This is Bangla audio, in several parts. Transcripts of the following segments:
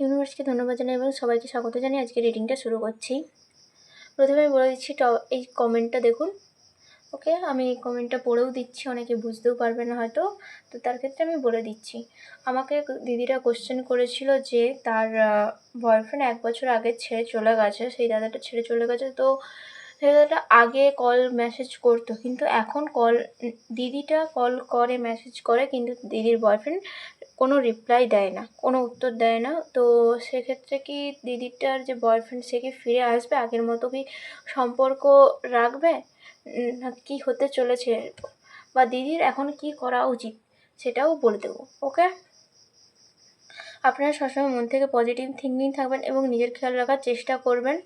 ইউনিভার্সকে ধন্যবাদ জানাই এবং সবাইকে স্বাগত জানিয়ে আজকে রিডিংটা শুরু করছি। প্রথমে বলে দিচ্ছি ট এই কমেন্টটা দেখুন। ওকে আমি এই কমেন্টটা পড়েও দিচ্ছি, অনেকে বুঝতেও পারবে না হয়তো। তো তার ক্ষেত্রে আমি বলে দিচ্ছি। আমাকে দিদিরা কোশ্চেন করেছিল যে তার বয়ফ্রেন্ড এক বছর আগে ছেড়ে চলে গেছে, সেই দাদাটা ছেড়ে চলে গেছে। তো দাদাটা আগে কল মেসেজ করতো, কিন্তু এখন কল দিদিটা কল করে মেসেজ করে, কিন্তু দিদির বয়ফ্রেন্ড কোনো রিপ্লাই দেয় না, কোনো উত্তর দেয় না। তো সেক্ষেত্রে কি দিদিটার যে বয়ফ্রেন্ড সে কি ফিরে আসবে, আগের মতো কি সম্পর্ক রাখবে? না, কী হতে চলেছে? বা দিদির এখন কি করা উচিত? সেটাও বলে দেবো, ওকে? আপনারা সবসময় মন থেকে পজিটিভ থিঙ্কিং থাকবেন এবং নিজের খেয়াল রাখার চেষ্টা করবেন।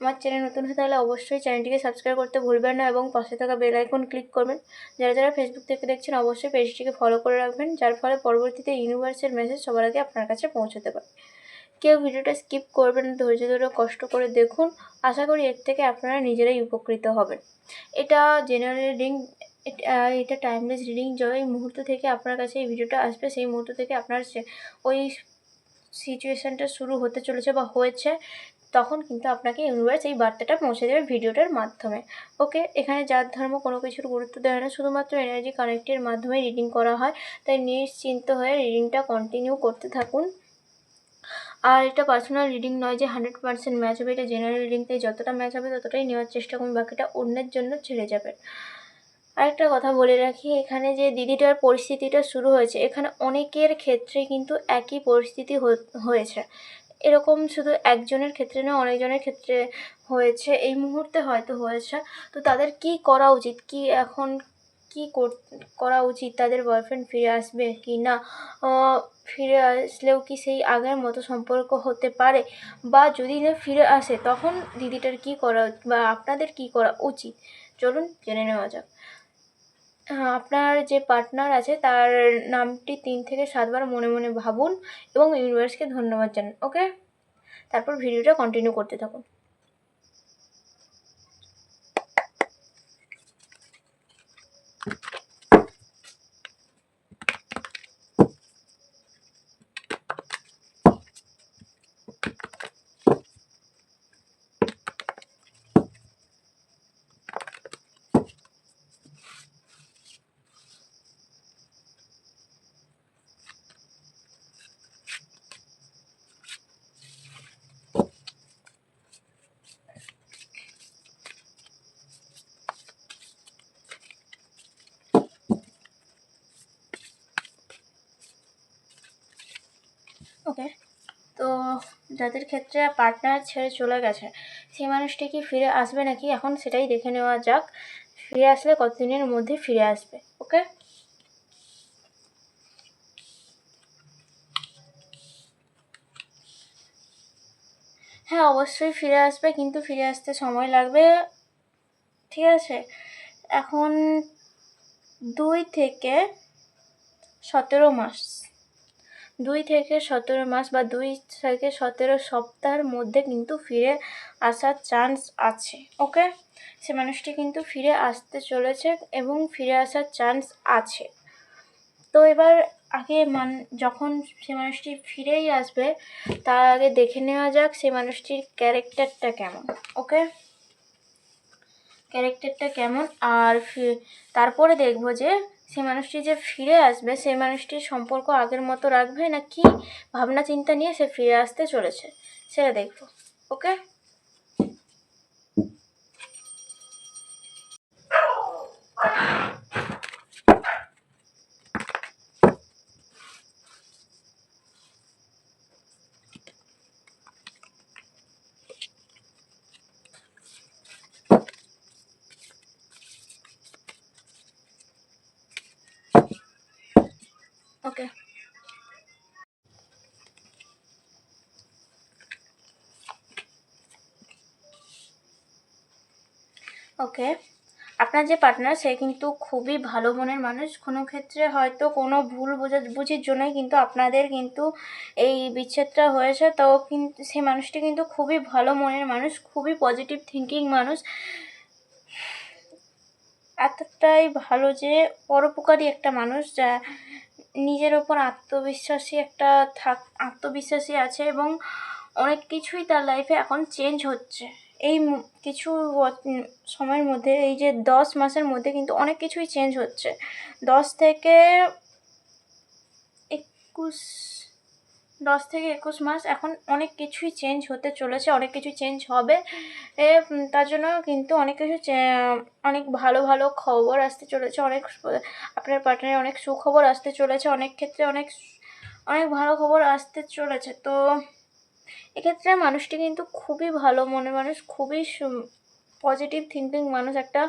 আমার চ্যানেল নতুন হয়ে তাহলে অবশ্যই চ্যানেলটিকে সাবস্ক্রাইব করতে ভুলবেন না এবং পাশে থাকা বেল আইকন ক্লিক করবেন। যারা যারা ফেসবুক থেকে দেখছেন, অবশ্যই পেজটিকে ফলো করে রাখবেন। যার ফলে পরবর্তীতে ইউনিভার্সের মেসেজ সবার আগে আপনার কাছে পৌঁছতে পারে। কেউ ভিডিওটা স্কিপ করবেন ধৈর্য ধরে কষ্ট করে দেখুন। আশা করি এর থেকে আপনারা নিজেরাই উপকৃত হবেন। এটা জেনারেল রিডিং এটা টাইমলেস রিডিং এই মুহূর্ত থেকে আপনার কাছে এই ভিডিওটা আসবে, সেই মুহূর্ত থেকে আপনার ওই সিচুয়েশানটা শুরু হতে চলেছে বা হয়েছে, তখন কিন্তু আপনাকে ইউনিভার্স এই বার্তাটা পৌঁছে দেবে ভিডিওটার মাধ্যমে। ওকে? এখানে যার ধর্ম কোনো কিছুর গুরুত্ব দেয় না, শুধুমাত্র এনার্জি কানেক্টের মাধ্যমে রিডিং করা হয়। তাই নিশ্চিন্ত হয়ে রিডিংটা কন্টিনিউ করতে থাকুন। আর এটা পার্সোনাল রিডিং নয় যে হান্ড্রেড পার্সেন্ট ম্যাচ হবে, এটা জেনারেল রিডিং তাই যতটা ম্যাচ হবে ততটাই নেওয়ার চেষ্টা করুন, বাকিটা অন্যের জন্য ছেড়ে যাবেন। আরেকটা কথা বলে রাখি, এখানে যে দিদিটার পরিস্থিতিটা শুরু হয়েছে, এখানে অনেকের ক্ষেত্রে কিন্তু একই পরিস্থিতি হয়েছে। এরকম শুধু একজনের ক্ষেত্রে নয়, অনেকজনের ক্ষেত্রে হয়েছে। এই মুহূর্তে হয়তো হয়েছে। তো তাদের কি করা উচিত? কি এখন কি করা উচিত? তাদের বয়ফ্রেন্ড ফিরে আসবে কি না? ফিরে আসলেও কি সেই আগের মতো সম্পর্ক হতে পারে? বা যদি না ফিরে আসে, তখন দিদিটার কি করা বা আপনাদের কি করা উচিত? চলুন জেনে নেওয়া যাক। আপনার যে পার্টনার আছে, তার নামটি তিন থেকে সাতবার মনে মনে ভাবুন এবং ইউনিভার্সকে ধন্যবাদ জানান ওকে তারপর ভিডিওটা কন্টিনিউ করতে থাকুন ওকে তো যাদের ক্ষেত্রে পার্টনার ছেড়ে চলে গেছে, সেই মানুষটি কি ফিরে আসবে নাকি? এখন সেটাই দেখে নেওয়া যাক। ফিরে আসলে কতদিনের মধ্যে ফিরে আসবে, ওকে? হ্যাঁ অবশ্যই ফিরে আসবে, কিন্তু ফিরে আসতে সময় লাগবে, ঠিক আছে? এখন দুই থেকে সতেরো মাস। দুই থেকে সতেরো মাস বা দুই থেকে সতেরো সপ্তাহের মধ্যে কিন্তু ফিরে আসার চান্স আছে ওকে সে মানুষটি কিন্তু ফিরে আসতে চলেছে এবং ফিরে আসার চান্স আছে। তো এবার আগে মান যখন সে মানুষটি ফিরেই আসবে, তার আগে দেখে নেওয়া যাক সে মানুষটির ক্যারেক্টারটা কেমন ওকে ক্যারেক্টারটা কেমন? আর তারপরে দেখব যে সে মানুষটি যে ফিরে আসবে, সেই মানুষটির সম্পর্ক আগের মতো রাখবে না কি ভাবনা চিন্তা নিয়ে সে ফিরে আসতে চলেছে? সেটা দেখব ওকে ওকে? ওকে। আপনার যে পার্টনার সে কিন্তু খুবই ভালো মনের মানুষ। কোনো ক্ষেত্রে হয়তো কোনো ভুল বুঝির জন্যই কিন্তু আপনাদের কিন্তু এই বিচ্ছেদটা হয়েছে। তো কিন্তু সেই মানুষটি কিন্তু খুবই ভালো মনের মানুষ, খুবই পজিটিভ থিঙ্কিং মানুষ। এতটাই ভালো যে পরোপকারী একটা মানুষ যা নিজের ওপর আত্মবিশ্বাসী একটা থাক, আত্মবিশ্বাসী আছে এবং অনেক কিছুই তার লাইফে এখন চেঞ্জ হচ্ছে। এই কিছু সময়ের মধ্যে এই যে দশ মাসের মধ্যে কিন্তু অনেক কিছুই চেঞ্জ হচ্ছে। দশ থেকে একুশ দশ থেকে একুশ মাস এখন অনেক কিছুই চেঞ্জ হতে চলেছে অনেক কিছু চেঞ্জ হবে। এ, তার জন্য কিন্তু অনেক কিছু অনেক ভালো ভালো খবর আসতে চলেছে অনেক আপনার পার্টনারের অনেক সুখবর আসতে চলেছে অনেক ক্ষেত্রে অনেক অনেক ভালো খবর আসতে চলেছে। তো এক্ষেত্রে মানুষটি কিন্তু খুবই ভালো মনের মানুষ, খুবই পজিটিভ থিঙ্কিং মানুষ। একটা,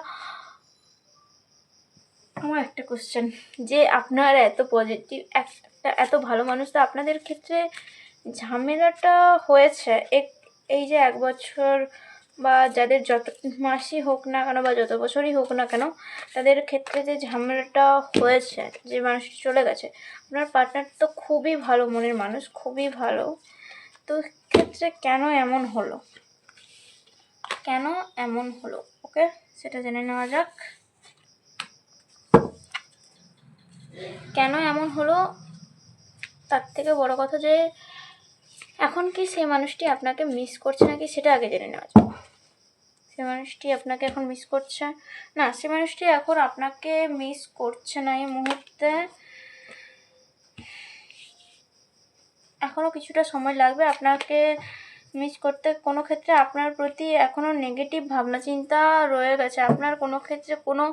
আমার একটা কোশ্চেন যে আপনার এত পজিটিভ একটা এত ভালো মানুষ, তো আপনাদের ক্ষেত্রে ঝামেলাটা হয়েছে? এক, এই যে এক বছর বা যাদের যত মাসই হোক না কেন বা যত বছরই হোক না কেন, তাদের ক্ষেত্রে যে ঝামেলাটা হয়েছে, যে মানুষটি চলে গেছে, আপনার পার্টনার তো খুবই ভালো মনের মানুষ, খুবই ভালো। তো ক্ষেত্রে কেন এমন হলো? কেন এমন হলো? ওকে, সেটা জেনে নেওয়া যাক। কেন এমন হলো? তার থেকে বড় কথা যে, এখন কি সেই মানুষটি আপনাকে মিস করছে নাকি সেটা আগে জেনে নেওয়া যাক। সে মানুষটি আপনাকে এখন মিস করছে? না সে মানুষটি এখন আপনাকে মিস করছে না এই মুহূর্তে। এখনও কিছুটা সময় লাগবে আপনাকে মিস করতে। কোনো ক্ষেত্রে আপনার প্রতি এখনও নেগেটিভ ভাবনা চিন্তা রয়ে গেছে। আপনার কোনো ক্ষেত্রে কোনো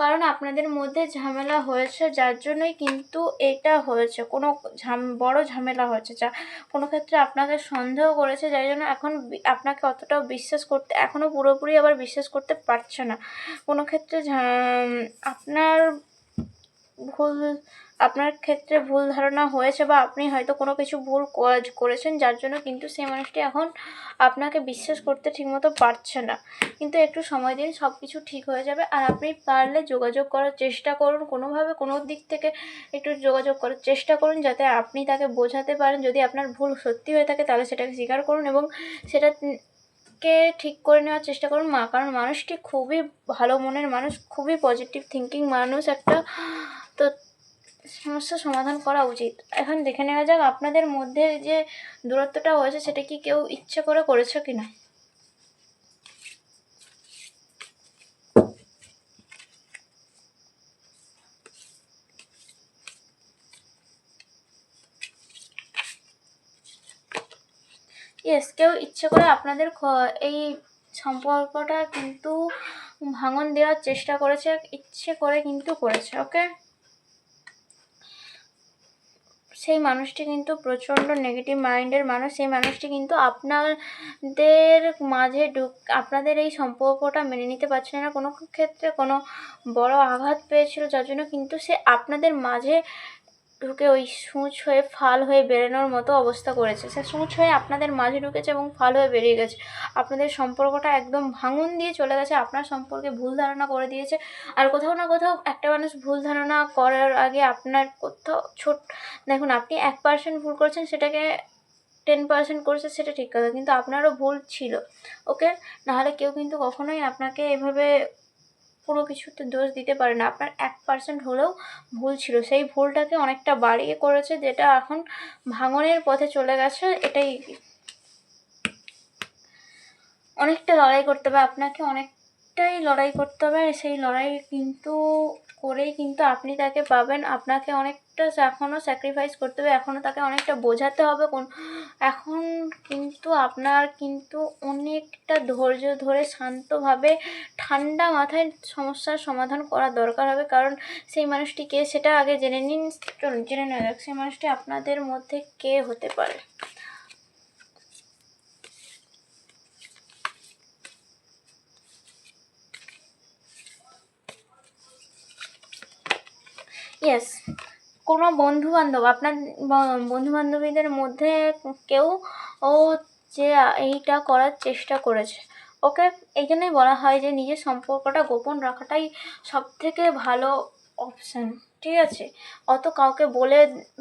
কারণে আপনাদের মধ্যে ঝামেলা হয়েছে, যার জন্যই কিন্তু এটা হয়েছে। কোনো ঝাম, বড় ঝামেলা হয়েছে, যা কোনো ক্ষেত্রে আপনাকে সন্দেহ করেছে যার জন্য এখন আপনাকে অতটাও বিশ্বাস করতে এখনও পুরোপুরি আবার বিশ্বাস করতে পারছে না। কোনো ক্ষেত্রে আপনার ভুল, আপনার ক্ষেত্রে ভুল ধারণা হয়েছে বা আপনি হয়তো কোনো কিছু ভুল কর- করেছেন, যার জন্য কিন্তু সেই মানুষটি এখন আপনাকে বিশ্বাস করতে ঠিকমতো পারছে না। কিন্তু একটু সময় দিন সব কিছু ঠিক হয়ে যাবে। আর আপনি পারলে যোগাযোগ করার চেষ্টা করুন। কোনোভাবে কোনো দিক থেকে একটু যোগাযোগ করার চেষ্টা করুন, যাতে আপনি তাকে বোঝাতে পারেন। যদি আপনার ভুল সত্যি হয়ে থাকে, তাহলে সেটাকে স্বীকার করুন এবং সেটা কে ঠিক করে নেওয়ার চেষ্টা করুন। মা, কারণ মানুষটি খুবই ভালো মনের মানুষ, খুবই পজিটিভ থিঙ্কিং মানুষ। একটা তো সমস্যার সমাধান করা উচিত। এখন দেখে নেওয়া যাক আপনাদের মধ্যে যে দূরত্বটা হয়েছে সেটা কি কেউ ইচ্ছে করে করেছে কি না ইয়েস কেউ ইচ্ছে করে আপনাদের এই সম্পর্কটা কিন্তু ভাঙন দেওয়ার চেষ্টা করেছে, ইচ্ছে করে কিন্তু করেছে ওকে সেই মানুষটি কিন্তু প্রচণ্ড নেগেটিভ মাইন্ডের মানুষ, সেই মানুষটি কিন্তু আপনাদের মাঝে ঢুক, আপনাদের এই সম্পর্কটা মেনে নিতে পারছিল না। কোনো ক্ষেত্রে কোনো বড় আঘাত পেয়েছিল, যার জন্য কিন্তু সে আপনাদের মাঝে ঢুকে ওই সূচ হয়ে ফাল হয়ে বেরোনোর মতো অবস্থা করেছে। সে সূচ হয়ে আপনাদের মাঝে ঢুকেছে এবং ফাল হয়ে বেরিয়ে গেছে। আপনাদের সম্পর্কটা একদম ভাঙন দিয়ে চলে গেছে, আপনার সম্পর্কে ভুল ধারণা করে দিয়েছে। আর কোথাও না কোথাও একটা মানুষ ভুল ধারণা করার আগে আপনার কোথাও ছোট, দেখুন আপনি এক পার্সেন্ট ভুল করেছেন, সেটাকে টেন পার্সেন্ট করেছে, সেটা ঠিক কথা, কিন্তু আপনারও ভুল ছিল ওকে নাহলে কেউ কিন্তু কখনোই আপনাকে এভাবে পুরো কিছুতে দোষ দিতে পারে না। আপনার এক পার্সেন্ট হলেও ভুল ছিল। সেই ভুলটাকে অনেকটা বাড়িয়ে করেছে, যেটা এখন ভাঙনের পথে চলে গেছে। এটাই অনেকটা লড়াই করতে হবে। আপনাকে অনেকটাই লড়াই করতে হবে। সেই লড়াই কিন্তু করেই কিন্তু আপনি তাকে পাবেন। আপনাকে অনেকটা এখনও স্যাক্রিফাইস করতে হবে এখনও তাকে অনেকটা বোঝাতে হবে কোন, এখন কিন্তু আপনার কিন্তু অনেকটা ধৈর্য ধরে শান্তভাবে ঠান্ডা মাথায় সমস্যার সমাধান করা দরকার হবে, কারণ সেই মানুষটি কে সেটা আগে জেনে নিন, চলুন, জেনে নেওয়া যাক সেই মানুষটি আপনাদের মধ্যে কে হতে পারে। ইয়েস কোনো বন্ধু বান্ধব আপনার বন্ধু বান্ধবীদের মধ্যে কেউ ও যে এইটা করার চেষ্টা করেছে। ওকে এই জন্যই বলা হয় যে নিজের সম্পর্কটা গোপন রাখাটাই সব থেকে ভালো অপশান ঠিক আছে? অত কাউকে বলে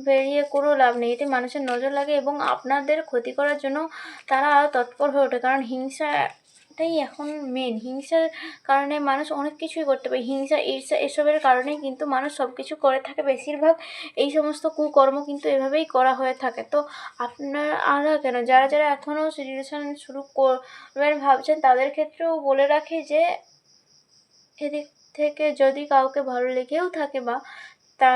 বেরিয়ে কোনো লাভ নেই। এতে মানুষের নজর লাগে এবং আপনাদের ক্ষতি করার জন্য তারা তৎপর হয়ে ওঠে। কারণ হিংসা এটাই এখন মেন হিংসার কারণে মানুষ অনেক কিছুই করতে পারে। হিংসা, ঈর্ষা এসবের কারণেই কিন্তু মানুষ সব কিছু করে থাকে। বেশিরভাগ এই সমস্ত কুকর্ম কিন্তু এভাবেই করা হয়ে থাকে। তো আপনারা কেন? যারা যারা এখনও রিলেশন শুরু করবেন, ভাবছেন, তাদের ক্ষেত্রেও বলে রাখি যে, এদিক থেকে যদি কাউকে ভালো লেগেও থাকে বা তা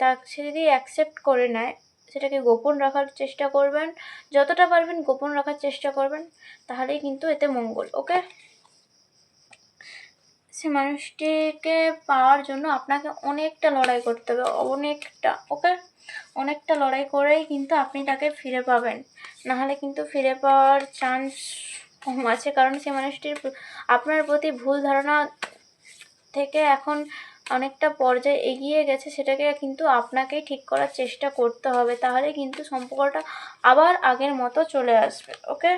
তা সে যদি অ্যাকসেপ্ট করে নেয় সেটাকে গোপন রাখার চেষ্টা করবেন। যতটা পারবেন গোপন রাখার চেষ্টা করবেন, তাহলেই কিন্তু এতে মঙ্গল, ওকে? সে মানুষটিকে পাওয়ার জন্য আপনাকে অনেকটা লড়াই করতে হবে, অনেকটা, ওকে? অনেকটা লড়াই করেই কিন্তু আপনি তাকে ফিরে পাবেন। নাহলে কিন্তু ফিরে পাওয়ার চান্স কম আছে, কারণ সে মানুষটির আপনার প্রতি ভুল ধারণা থেকে এখন অনেকটা পর্যায়ে এগিয়ে গেছে, সেটাকে কিন্তু আপনাকেই ঠিক করার চেষ্টা করতে হবে। তাহলে কিন্তু সম্পর্কটা আবার আগের মতো চলে আসবে, ওকে?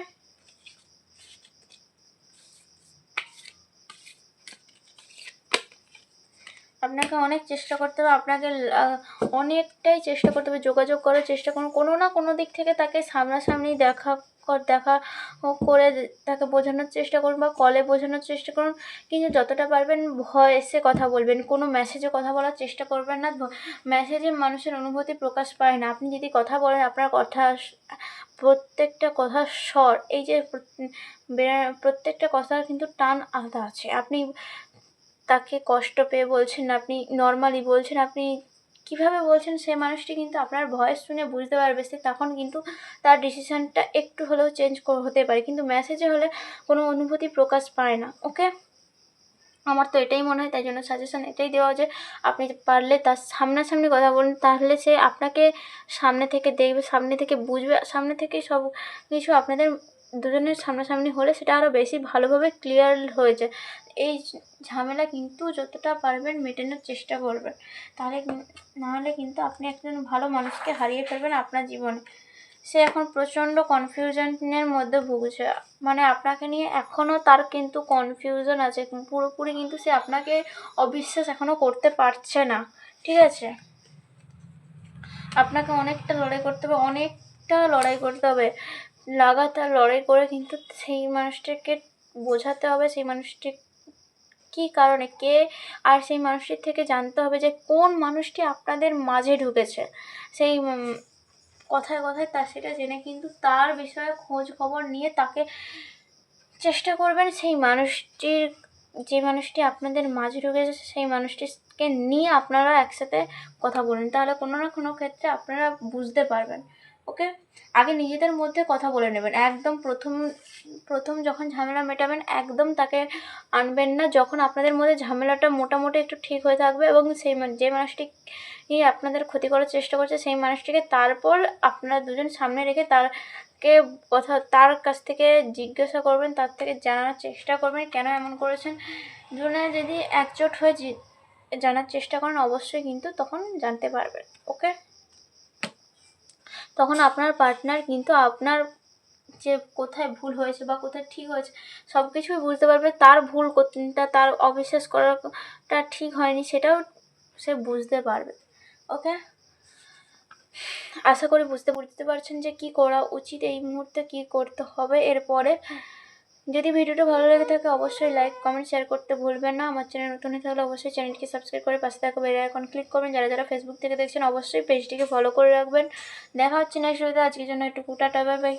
আপনাকে অনেক চেষ্টা করতে হবে, আপনাকে অনেকটাই চেষ্টা করতে হবে, যোগাযোগ করার চেষ্টা করুন। কোনো না কোনো দিক থেকে তাকে সামনাসামনি দেখা দেখা করে তাকে বোঝানোর চেষ্টা করুন বা কলে বোঝানোর চেষ্টা করুন। কিন্তু যতটা পারবেন ভয়েসে কথা বলবেন, কোনো মেসেজে কথা বলার চেষ্টা করবেন না। মেসেজে মানুষের অনুভূতি প্রকাশ পায় না। আপনি যদি কথা বলেন, আপনার কথা প্রত্যেকটা কথার স্বর, এই যে প্রত্যেকটা কথার কিন্তু টান আলাদা আছে। আপনি তাকে কষ্ট পেয়ে বলছেন, আপনি নর্মালি বলছেন, আপনি কীভাবে বলছেন সে মানুষটি কিন্তু আপনার ভয়েস শুনে বুঝতে পারবে সে তখন কিন্তু তার ডিসিশনটা একটু হলেও চেঞ্জ হতে পারে। কিন্তু মেসেজে হলে কোনো অনুভূতি প্রকাশ পায় না ওকে আমার তো এটাই মনে হয়, তাই জন্য সাজেশন এটাই দেওয়া যে আপনি পারলে তার সামনাসামনি কথা বলুন, তাহলে সে আপনাকে সামনে থেকে দেখবে, সামনে থেকে বুঝবে, সামনে থেকে সব কিছু আপনাদের দুজনের সামনাসামনি হলে সেটা আরও বেশি ভালোভাবে ক্লিয়ার হয়ে যায় এই ঝামেলা কিন্তু যতটা পারবেন মেটানোর চেষ্টা করবেন। তাহলে নাহলে কিন্তু আপনি একজন ভালো মানুষকে হারিয়ে ফেলবেন আপনার জীবনে। সে এখন প্রচণ্ড কনফিউশনের মধ্যে ভুগছে। মানে আপনাকে নিয়ে এখনও তার কিন্তু কনফিউশন আছে। পুরোপুরি কিন্তু সে আপনাকে অবিশ্বাস এখনও করতে পারছে না। ঠিক আছে? আপনাকে অনেকটা লড়াই করতে হবে, অনেকটা লড়াই করতে হবে। লাগাতার লড়াই করে কিন্তু সেই মানুষটাকে বোঝাতে হবে, সেই মানুষটি কী কারণে, কে আর সেই মানুষটির থেকে জানতে হবে যে কোন মানুষটি আপনাদের মাঝে ঢুকেছে। সেই কথায় কথায় তা, সেটা জেনে কিন্তু তার বিষয়ে খোঁজ খবর নিয়ে তাকে চেষ্টা করবেন সেই মানুষটির, যে মানুষটি আপনাদের মাঝে ঢুকেছে, সেই মানুষটিকে নিয়ে আপনারা একসাথে কথা বলুন। তাহলে কোনো না কোনো ক্ষেত্রে আপনারা বুঝতে পারবেন। ওকে? আগে নিজেদের মধ্যে কথা বলে নেবেন। একদম প্রথম প্রথম যখন ঝামেলা মেটাবেন, একদম তাকে আনবেন না। যখন আপনাদের মধ্যে ঝামেলাটা মোটামুটি একটু ঠিক হয়ে থাকবে এবং সেই যে মানুষটি আপনাদের ক্ষতি করার চেষ্টা করছে, সেই মানুষটিকে তারপর আপনারা দুজন সামনে রেখে তারকে কথা, তার কাছ থেকে জিজ্ঞাসা করবেন, তার থেকে জানার চেষ্টা করবেন, কেন এমন করেছেন। দুজনে যদি একজোট হয়ে জানার চেষ্টা করেন, অবশ্যই কিন্তু তখন জানতে পারবেন, ওকে? তখন আপনার পার্টনার কিন্তু আপনার যে কোথায় ভুল হয়েছে বা কোথায় ঠিক হয়েছে সব কিছুই বুঝতে পারবে। তার ভুল কোনটা তার অবিশ্বাস করাটা ঠিক হয়নি, সেটাও সে বুঝতে পারবে। ওকে আশা করি বুঝতে বুঝতে পারছেন যে কি করা উচিত, এই মুহূর্তে কি করতে হবে। এরপরে যদি ভিডিওটা ভালো লেগে থাকে, অবশ্যই লাইক কমেন্ট শেয়ার করতে ভুলবেন না। আমার চ্যানেল নতুন হয়ে থাকলে অবশ্যই চ্যানেলটিকে সাবস্ক্রাইব করে পাশে থাকা বেল আইকন ক্লিক করবেন। যারা যারা ফেসবুক থেকে দেখছেন, অবশ্যই পেজটিকে ফলো করে রাখবেন। দেখা হচ্ছে নেক্সট ভিডিওতে আজকের জন্য একটু টাটা বাই বাই